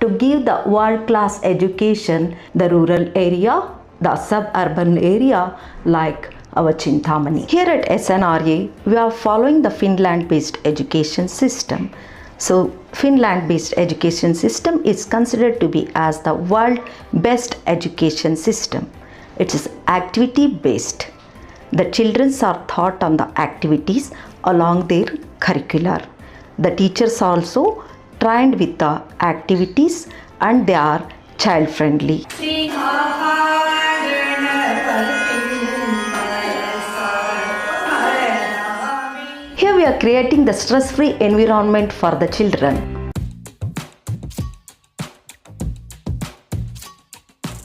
to give the world class education the rural area, the suburban area like our Chintamani. Here at SNRA, we are following the Finland based education system. So, Finland based education system is considered to be as the world best education system. It is activity based. The children are taught on the activities along their curricular. The teachers also trained with the activities and they are child friendly. Here we are creating the stress free environment for the children.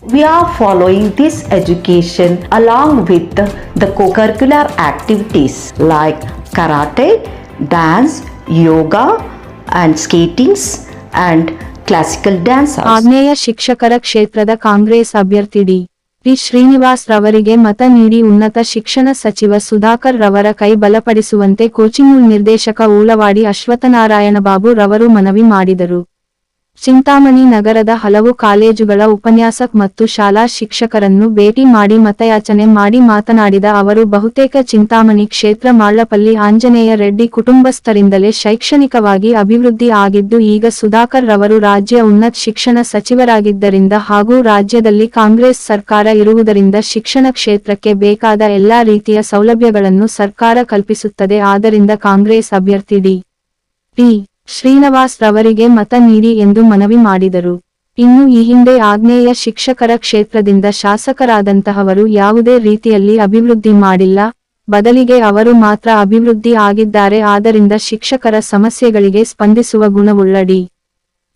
We are following this education along with the, the co-curricular activities like karate, dance, yoga and skatings and classical dance ಆಗ್ನೇಯ ಶಿಕ್ಷಕರ ಕ್ಷೇತ್ರದ ಕಾಂಗ್ರೆಸ್ ಅಭ್ಯರ್ಥಿ D P Srinivas ರವರಿಗೆ ಮತ ನೀಡಿ ಉನ್ನತ ಶಿಕ್ಷಣ ಸಚಿವ ಸುಧಾಕರ್ ರವರ ಕೈ ಬಲಪಡಿಸುವಂತೆ ಕೋಚಿಂಗ್ ನಿರ್ದೇಶಕ ಊಳವಾಡಿ ಅಶ್ವತ್ಥನಾರಾಯಣ ಬಾಬು ರವರು ಮನವಿ ಮಾಡಿದರು. ಚಿಂತಾಮಣಿ ನಗರದ ಹಲವು ಕಾಲೇಜುಗಳ ಉಪನ್ಯಾಸಕ್ ಮತ್ತು ಶಾಲಾ ಶಿಕ್ಷಕರನ್ನು ಭೇಟಿ ಮಾಡಿ ಮತಯಾಚನೆ ಮಾಡಿ ಮಾತನಾಡಿದ ಅವರು, ಬಹುತೇಕ ಚಿಂತಾಮಣಿ ಕ್ಷೇತ್ರ ಮಾಳ್ಳಪಲ್ಲಿ ಆಂಜನೇಯ ರೆಡ್ಡಿ ಕುಟುಂಬಸ್ಥರಿಂದಲೇ ಶೈಕ್ಷಣಿಕವಾಗಿ ಅಭಿವೃದ್ಧಿ ಆಗಿದ್ದು, ಈಗ ಸುಧಾಕರ್ ರವರು ರಾಜ್ಯ ಉನ್ನತ ಶಿಕ್ಷಣ ಸಚಿವರಾಗಿದ್ದರಿಂದ ಹಾಗೂ ರಾಜ್ಯದಲ್ಲಿ ಕಾಂಗ್ರೆಸ್ ಸರ್ಕಾರ ಇರುವುದರಿಂದ ಶಿಕ್ಷಣ ಕ್ಷೇತ್ರಕ್ಕೆ ಬೇಕಾದ ಎಲ್ಲಾ ರೀತಿಯ ಸೌಲಭ್ಯಗಳನ್ನು ಸರ್ಕಾರ ಕಲ್ಪಿಸುತ್ತದೆ. ಆದ್ದರಿಂದ ಕಾಂಗ್ರೆಸ್ ಅಭ್ಯರ್ಥಿ ಡಿ. ಶ್ರೀನಿವಾಸ್ ರವರಿಗೆ ಮತ ನೀಡಿ ಎಂದು ಮನವಿ ಮಾಡಿದರು. ಇನ್ನು ಈ ಹಿಂದೆ ಆಗ್ನೇಯ ಶಿಕ್ಷಕರ ಕ್ಷೇತ್ರದಿಂದ ಶಾಸಕರಾದಂತಹವರು ಯಾವುದೇ ರೀತಿಯಲ್ಲಿ ಅಭಿವೃದ್ಧಿ ಮಾಡಿಲ್ಲ. ಬದಲಿಗೆ ಅವರು ಮಾತ್ರ ಅಭಿವೃದ್ಧಿ ಆಗಿದ್ದಾರೆ. ಆದ್ದರಿಂದ ಶಿಕ್ಷಕರ ಸಮಸ್ಯೆಗಳಿಗೆ ಸ್ಪಂದಿಸುವ ಗುಣವುಳ್ಳ ಡಿ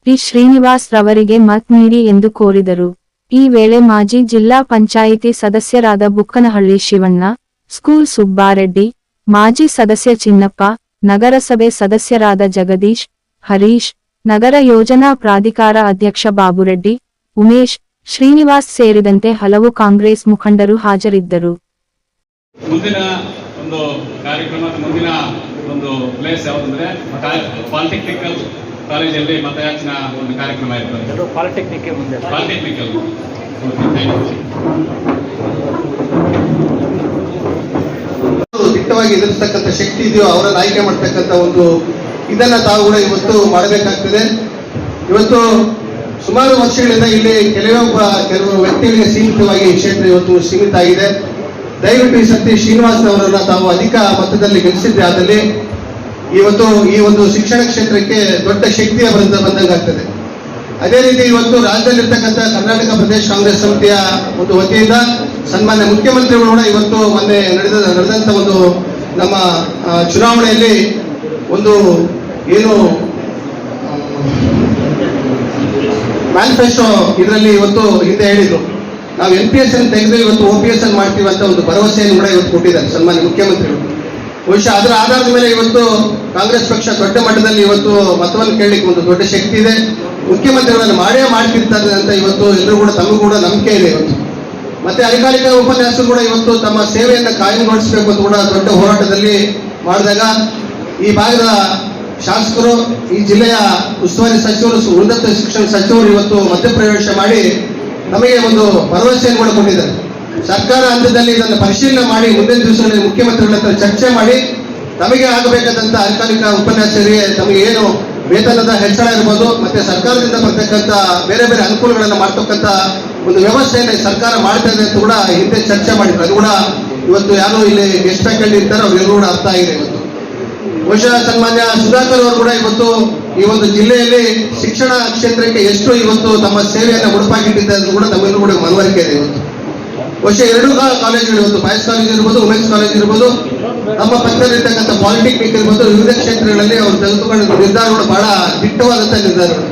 ಪಿ. ಶ್ರೀನಿವಾಸ್ ರವರಿಗೆ ಮತ್ ನೀಡಿ ಎಂದು ಕೋರಿದರು. ಈ ವೇಳೆ ಮಾಜಿ ಜಿಲ್ಲಾ ಪಂಚಾಯಿತಿ ಸದಸ್ಯರಾದ ಬುಕ್ಕನಹಳ್ಳಿ ಶಿವಣ್ಣ, ಸ್ಕೂಲ್ ಸುಬ್ಬಾರೆಡ್ಡಿ, ಮಾಜಿ ಸದಸ್ಯ ಚಿನ್ನಪ್ಪ ನಗರಸಭೆ ಸದಸ್ಯರಾದ ಜಗದೀಶ್ ಹರೀಶ್ ನಗರ ಯೋಜನಾ ಪ್ರಾಧಿಕಾರ ಅಧ್ಯಕ್ಷ ಬಾಬುರೆಡ್ಡಿ ಉಮೇಶ್ ಶ್ರೀನಿವಾಸ್ ಸೇರಿದಂತೆ ಹಲವು ಕಾಂಗ್ರೆಸ್ ಮುಖಂಡರು ಹಾಜರಿದ್ದರು. ಮುಂದಿನ ಒಂದು ಕಾರ್ಯಕ್ರಮ ಮುಂದಿನ ಒಂದು ಪ್ಲೇಸ್ ಯಾವುದಂದ್ರೆ ಪಾಲಿಟೆಕ್ನಿಕಲ್ ಕಾಲೇಜಲ್ಲಿ ಮತಯಾಚನ ಒಂದು ಕಾರ್ಯಕ್ರಮ ಇರ್ತದೆ. ಪಾಲಿಟೆಕ್ನಿಕ್ ಮುಂದೆ. ಪಾಲಿಟೆಕ್ನಿಕಲ್ ಓಕೆ ಇಲ್ಲಿರ್ತಕ್ಕಂಥ ಶಕ್ತಿ ಇದೆಯೋ, ಅವರನ್ನು ಆಯ್ಕೆ ಮಾಡ್ತಕ್ಕಂಥ ಒಂದು ಇದನ್ನ ತಾವು ಕೂಡ ಇವತ್ತು ಮಾಡಬೇಕಾಗ್ತದೆ. ಇವತ್ತು ಸುಮಾರು ವರ್ಷಗಳಿಂದ ಇಲ್ಲಿ ಕೆಲವೊಬ್ಬ ಕೆಲವು ವ್ಯಕ್ತಿಗಳಿಗೆ ಸೀಮಿತವಾಗಿ ಈ ಕ್ಷೇತ್ರ ಇವತ್ತು ಸೀಮಿತ ಆಗಿದೆ. ದಯವಿಟ್ಟು ಈ ಸತಿ ಶ್ರೀನಿವಾಸ್ ಅವರನ್ನ ತಾವು ಅಧಿಕ ಮತದಲ್ಲಿ ಗೆಲ್ಲಿಸಿದ್ರೆ ಆದಲ್ಲಿ ಇವತ್ತು ಈ ಒಂದು ಶಿಕ್ಷಣ ಕ್ಷೇತ್ರಕ್ಕೆ ದೊಡ್ಡ ಶಕ್ತಿಯ ಅವರಿಂದ ಬಂದಂಗಾಗ್ತದೆ ಅದೇ ರೀತಿ ಇವತ್ತು ರಾಜ್ಯದಲ್ಲಿರ್ತಕ್ಕಂಥ ಕರ್ನಾಟಕ ಪ್ರದೇಶ ಕಾಂಗ್ರೆಸ್ ಸಮಿತಿಯ ಒಂದು ವತಿಯಿಂದ ಸನ್ಮಾನ್ಯ ಮುಖ್ಯಮಂತ್ರಿಗಳು ಕೂಡ ಇವತ್ತು ಮೊನ್ನೆ ನಡೆದ ನಡೆದಂತ ಒಂದು ನಮ್ಮ ಚುನಾವಣೆಯಲ್ಲಿ ಒಂದು ಏನು ಮ್ಯಾನಿಫೆಸ್ಟೋ ಇದರಲ್ಲಿ ಇವತ್ತು ಹಿಂದೆ ಹೇಳಿದ್ರು. ನಾವು ಎನ್ ಪಿ ಎಸ್ ಅನ್ನು ತೆಗೆದು ಇವತ್ತು ಒ ಪಿ ಎಸ್ ಅನ್ನು ಮಾಡ್ತೀವಿ ಅಂತ ಒಂದು ಭರವಸೆಯನ್ನು ಕೂಡ ಇವತ್ತು ಕೊಟ್ಟಿದ್ದಾರೆ ಸನ್ಮಾನ್ಯ ಮುಖ್ಯಮಂತ್ರಿಗಳು. ಬಹುಶಃ ಅದರ ಆಧಾರದ ಮೇಲೆ ಇವತ್ತು ಕಾಂಗ್ರೆಸ್ ಪಕ್ಷ ದೊಡ್ಡ ಮಟ್ಟದಲ್ಲಿ ಇವತ್ತು ಮತವನ್ನು ಕೇಳಲಿಕ್ಕೆ ಒಂದು ದೊಡ್ಡ ಶಕ್ತಿ ಇದೆ. ಮುಖ್ಯಮಂತ್ರಿಗಳನ್ನು ಮಾಡೇ ಮಾಡ್ತಿರ್ತಾರೆ ಅಂತ ಇವತ್ತು ಎಲ್ಲರೂ ಕೂಡ ತಮಗೂ ಕೂಡ ನಂಬಿಕೆ ಇದೆ ಇವತ್ತು. ಮತ್ತೆ ಅಧಿಕಾರಿಕ ಉಪನ್ಯಾಸಕರು ಕೂಡ ಇವತ್ತು ತಮ್ಮ ಸೇವೆಯನ್ನು ಕಾಯಂಗೊಳಿಸಬೇಕು ಅಂತ ಕೂಡ ದೊಡ್ಡ ಹೋರಾಟದಲ್ಲಿ ಮಾಡಿದಾಗ ಈ ಭಾಗದ ಶಾಸಕರು, ಈ ಜಿಲ್ಲೆಯ ಉಸ್ತುವಾರಿ ಸಚಿವರು, ಉನ್ನತ ಶಿಕ್ಷಣ ಸಚಿವರು ಇವತ್ತು ಮಧ್ಯಪ್ರವೇಶ ಮಾಡಿ ನಮಗೆ ಒಂದು ಭರವಸೆಯನ್ನು ಕೂಡ ಕೊಟ್ಟಿದ್ದಾರೆ. ಸರ್ಕಾರ ಹಂತದಲ್ಲಿ ಇದನ್ನು ಪರಿಶೀಲನೆ ಮಾಡಿ, ಮುಂದಿನ ದಿವಸಗಳಲ್ಲಿ ಮುಖ್ಯಮಂತ್ರಿಗಳ ಹತ್ರ ಚರ್ಚೆ ಮಾಡಿ, ನಮಗೆ ಆಗಬೇಕಾದಂತ ಅಧಿಕಾರಿಕ ಉಪನ್ಯಾಸರಿಗೆ ತಮಗೆ ಏನು ವೇತನದ ಹೆಚ್ಚಳ ಇರ್ಬೋದು, ಮತ್ತೆ ಸರ್ಕಾರದಿಂದ ಬರ್ತಕ್ಕಂಥ ಬೇರೆ ಬೇರೆ ಅನುಕೂಲಗಳನ್ನು ಮಾಡ್ತಕ್ಕಂಥ ಒಂದು ವ್ಯವಸ್ಥೆಯನ್ನು ಸರ್ಕಾರ ಮಾಡ್ತಾ ಇದೆ ಅಂತ ಕೂಡ ಹಿಂದೆ ಚರ್ಚೆ ಮಾಡಿದ್ರು. ಅದು ಕೂಡ ಇವತ್ತು ಯಾರು ಇಲ್ಲಿ ಗೆಸ್ಟ್ ಫ್ಯಾಕಲ್ಟಿ ಇರ್ತಾರೋ ಅವ್ರಿಗೆ ಕೂಡ ಅರ್ಥ ಆಗಿದೆ ಇವತ್ತು. ಬಹುಶಃ ಸನ್ಮಾನ್ಯ ಸುಧಾಕರ್ ಅವರು ಕೂಡ ಇವತ್ತು ಈ ಒಂದು ಜಿಲ್ಲೆಯಲ್ಲಿ ಶಿಕ್ಷಣ ಕ್ಷೇತ್ರಕ್ಕೆ ಎಷ್ಟು ಇವತ್ತು ತಮ್ಮ ಸೇವೆಯನ್ನು ಉಡುಪಾಗಿಟ್ಟಿದ್ದಾರೆ ಅಂತ ಕೂಡ ತಮ್ಮೆಲ್ಲರೂ ಕೂಡ ಮನವರಿಕೆ ಇದೆ ಇವತ್ತು. ಬಹುಶಃ ಎರಡು ಕಾಲೇಜುಗಳು ಇವತ್ತು ಬಾಯ್ಸ್ ಕಾಲೇಜ್ ಇರ್ಬೋದು ವುಮೆನ್ಸ್ ಕಾಲೇಜ್ ಇರ್ಬೋದು. ನಮ್ಮ ಪಕ್ಕದಲ್ಲಿರ್ತಕ್ಕಂಥ ಪಾಲಿಟೆಕ್ನಿಕ್ ಮತ್ತು ವಿವಿಧ ಕ್ಷೇತ್ರಗಳಲ್ಲಿ ಅವರು ತೆಗೆದುಕೊಂಡ ನಿರ್ಧಾರಗಳು ಬಹಳ ದಿಟ್ಟವಾದಂಥ ನಿರ್ಧಾರಗಳು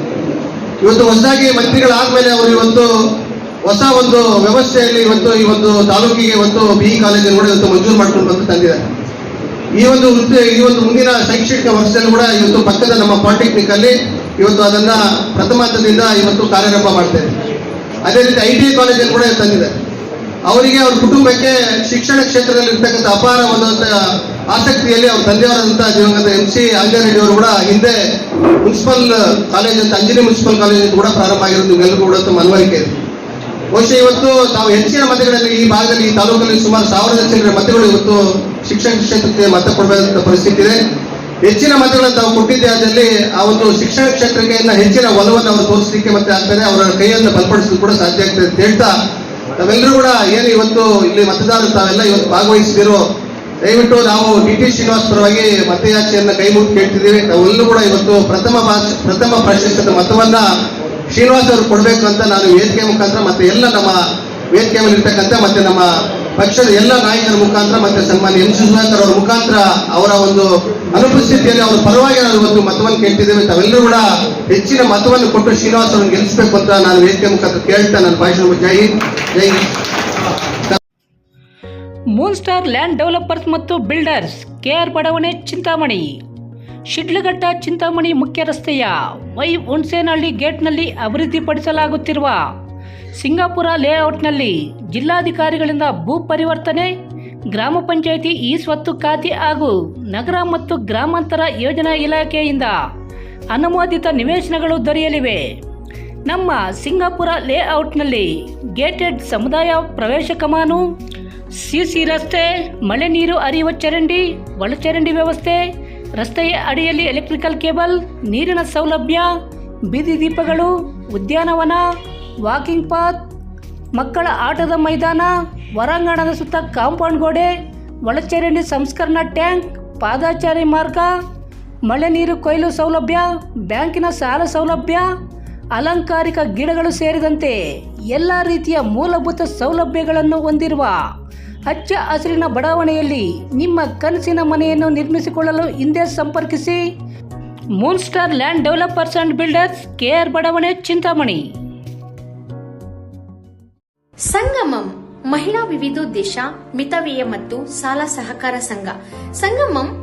ಇವತ್ತು ಹೊಸದಾಗಿ ಮಂತ್ರಿಗಳಾದ್ಮೇಲೆ ಅವರು ಇವತ್ತು ಹೊಸ ಒಂದು ವ್ಯವಸ್ಥೆಯಲ್ಲಿ ಇವತ್ತು ಈ ಒಂದು ತಾಲೂಕಿಗೆ ಒಂದು ಬಿ ಕಾಲೇಜನ್ನು ಕೂಡ ಇವತ್ತು ಮಂಜೂರು ಮಾಡ್ಕೊಂಡು ಬಂದು ತಂದಿದ್ದಾರೆ. ಈ ಒಂದು ವೃತ್ತಿ, ಈ ಒಂದು ಮುಂದಿನ ಶೈಕ್ಷಣಿಕ ವರ್ಷದಲ್ಲಿ ಕೂಡ ಇವತ್ತು ಪಕ್ಕದ ನಮ್ಮ ಪಾಲಿಟೆಕ್ನಿಕ್ ಅಲ್ಲಿ ಇವತ್ತು ಅದನ್ನ ಪ್ರಥಮ ಹಂತದಿಂದ ಇವತ್ತು ಕಾರ್ಯಾರಂಭ ಮಾಡ್ತೇವೆ. ಅದೇ ರೀತಿ ಐ ಟಿ ಐ ಕೂಡ ತಂದಿದ್ದಾರೆ. ಅವರಿಗೆ ಅವ್ರ ಕುಟುಂಬಕ್ಕೆ ಶಿಕ್ಷಣ ಕ್ಷೇತ್ರದಲ್ಲಿ ಇರ್ತಕ್ಕಂಥ ಅಪಾರ ಒಂದು ಆಸಕ್ತಿಯಲ್ಲಿ ಅವ್ರ ತಂದೆಯವರಾದಂತಹ ದಿವಂಗತ ಎಂ ಸಿ ಆಂಜನೇಯ ಅವರು ಕೂಡ ಹಿಂದೆ ಮುನ್ಸಿಪಲ್ ಕಾಲೇಜ್ ಅಂತ ಅಂಜನಿ ಮುನ್ಸಿಪಲ್ ಕಾಲೇಜ್ ಕೂಡ ಪ್ರಾರಂಭ ಆಗಿರೋದು ನಿಮ್ಗೆಲ್ಲರಿಗೂ ಕೂಡ ಮನವರಿಕೆ ಬಹುಶಃ ಇವತ್ತು ತಾವು ಹೆಚ್ಚಿನ ಮತಗಳಲ್ಲಿ ಈ ಭಾಗದಲ್ಲಿ, ಈ ತಾಲೂಕಲ್ಲಿ ಸುಮಾರು ಸಾವಿರದ ಚಿಲ್ಲರೆ ಮತಗಳು ಇವತ್ತು ಶಿಕ್ಷಣ ಕ್ಷೇತ್ರಕ್ಕೆ ಮತ ಕೊಡಬೇಕಂತ ಪರಿಸ್ಥಿತಿ ಇದೆ. ಹೆಚ್ಚಿನ ಮತಗಳನ್ನು ತಾವು ಕೊಟ್ಟಿದ್ದೆ ಅದರಲ್ಲಿ ಆ ಒಂದು ಶಿಕ್ಷಣ ಕ್ಷೇತ್ರಕ್ಕೆ ಹೆಚ್ಚಿನ ಒಲವನ್ನು ಅವರು ತೋರಿಸಲಿಕ್ಕೆ ಮತ್ತೆ ಆಗ್ತದೆ. ಅವರ ಕೈಯನ್ನು ಬಲಪಡಿಸಲು ಕೂಡ ಸಾಧ್ಯ ಆಗ್ತದೆ ಅಂತ ಹೇಳ್ತಾ ನಾವೆಲ್ಲರೂ ಕೂಡ ಏನು ಇವತ್ತು ಇಲ್ಲಿ ಮತದಾರರು ತಾವೆಲ್ಲ ಇವತ್ತು ಭಾಗವಹಿಸಿದಿರೋ ದಯವಿಟ್ಟು ನಾವು ಡಿ ಟಿ ಶ್ರೀನಿವಾಸ್ ಪರವಾಗಿ ಮತಯಾಚೆಯನ್ನು ಕೈ ಮುಗಿದು ಕೇಳ್ತಿದ್ದೀವಿ. ನಾವೆಲ್ಲರೂ ಕೂಡ ಇವತ್ತು ಪ್ರಥಮ ಪ್ರಥಮ ಪ್ರಶಸ್ತಿ ಮತವನ್ನ ಶ್ರೀನಿವಾಸ್ ಅವರು ಕೊಡಬೇಕು ಅಂತ ನಾನು ವೇದಿಕೆ ಮುಖಾಂತರ ಮತ್ತೆ ಎಲ್ಲ ನಮ್ಮ ವೇದಿಕೆ ಮೇಲೆ ಇರ್ತಕ್ಕಂಥ ಮತ್ತೆ ನಮ್ಮ ಪಕ್ಷದ ಎಲ್ಲ ನಾಯಕರ ಮುಖಾಂತರ ಮತ್ತೆ ಸನ್ಮಾನ್ಯ ಎಂ ಸುಧಾಕರ್ ಅವರ ಮುಖಾಂತರ ಅವರ ಒಂದು ಅನುಪಸ್ಥಿತಿಯಲ್ಲಿ ಅವರ ಪರವಾಗಿ ನಾವು ಇವತ್ತು ಮತವನ್ನು ಕೇಳ್ತಿದ್ದೇವೆ. ತಾವೆಲ್ಲರೂ ಕೂಡ ಹೆಚ್ಚಿನ ಮತವನ್ನು ಕೊಟ್ಟು ಶ್ರೀನಿವಾಸ್ ಅವರನ್ನು ಗೆಲ್ಲಿಸಬೇಕು ಅಂತ ನಾನು ವೇದಿಕೆ ಮುಖಾಂತರ ಕೇಳ್ತಾ ನಾನು ಭಾಷಣ ಜೈ. ಮೂನ್ ಸ್ಟಾರ್ ಲ್ಯಾಂಡ್ ಡೆವಲಪರ್ಸ್ ಮತ್ತು ಬಿಲ್ಡರ್ಸ್ ಕೆಆರ್ ಬಡಾವಣೆ, ಚಿಂತಾಮಣಿ. ಶಿಡ್ಲಘಟ್ಟ, ಚಿಂತಾಮಣಿ ಮುಖ್ಯ ರಸ್ತೆಯ ವೈ ಹುಣ್ಸೇನಹಳ್ಳಿ ಗೇಟ್ನಲ್ಲಿ ಅಭಿವೃದ್ಧಿಪಡಿಸಲಾಗುತ್ತಿರುವ ಸಿಂಗಾಪುರ ಲೇಔಟ್ನಲ್ಲಿ ಜಿಲ್ಲಾಧಿಕಾರಿಗಳಿಂದ ಭೂ ಪರಿವರ್ತನೆ, ಗ್ರಾಮ ಪಂಚಾಯಿತಿ ಈ ಸ್ವತ್ತು ಖಾತೆ ಹಾಗೂ ನಗರ ಮತ್ತು ಗ್ರಾಮಾಂತರ ಯೋಜನಾ ಇಲಾಖೆಯಿಂದ ಅನುಮೋದಿತ ನಿವೇಶನಗಳು ದೊರೆಯಲಿವೆ. ನಮ್ಮ ಸಿಂಗಾಪುರ ಲೇಔಟ್ನಲ್ಲಿ ಗೇಟೆಡ್ ಸಮುದಾಯ ಪ್ರವೇಶ ಕಮಾನು, ಸಿಸಿ ರಸ್ತೆ, ಮಳೆ ನೀರು ಹರಿಯುವ ಚರಂಡಿ, ಒಳಚರಂಡಿ ವ್ಯವಸ್ಥೆ, ರಸ್ತೆಯ ಅಡಿಯಲ್ಲಿ ಎಲೆಕ್ಟ್ರಿಕಲ್ ಕೇಬಲ್, ನೀರಿನ ಸೌಲಭ್ಯ, ಬೀದಿ ದೀಪಗಳು, ಉದ್ಯಾನವನ, ವಾಕಿಂಗ್ ಪಾತ್, ಮಕ್ಕಳ ಆಟದ ಮೈದಾನ, ಹೊರಾಂಗಣದ ಸುತ್ತ ಕಾಂಪೌಂಡ್ ಗೋಡೆ, ಒಳಚರಂಡಿ ಸಂಸ್ಕರಣಾ ಟ್ಯಾಂಕ್, ಪಾದಾಚಾರಿ ಮಾರ್ಗ, ಮಳೆ ನೀರು ಕೊಯ್ಲು ಸೌಲಭ್ಯ, ಬ್ಯಾಂಕಿನ ಸಾಲ ಸೌಲಭ್ಯ ಅಲಂಕಾರಿಕ ಗಿಡಗಳು ಸೇರಿದಂತೆ ಎಲ್ಲ ರೀತಿಯ ಮೂಲಭೂತ ಸೌಲಭ್ಯಗಳನ್ನು ಹೊಂದಿರುವ ಹಚ್ಚ ಹಸಿರಿನ ಬಡಾವಣೆಯಲ್ಲಿ ನಿಮ್ಮ ಕನಸಿನ ಮನೆಯನ್ನು ನಿರ್ಮಿಸಿಕೊಳ್ಳಲು ಹಿಂದೆ ಸಂಪರ್ಕಿಸಿ. Moon star land developers and builders KR ಬಡಾವಣೆ, ಚಿಂತಾಮಣಿ. ಸಂಗಮಂ, ಮಹಿಳಾ ವಿವಿಧೋದ್ದೇಶ, ಮಿತವ್ಯಯ ಮತ್ತು ಸಾಲ ಸಹಕಾರ ಸಂಘ. ಸಂಗಮಂ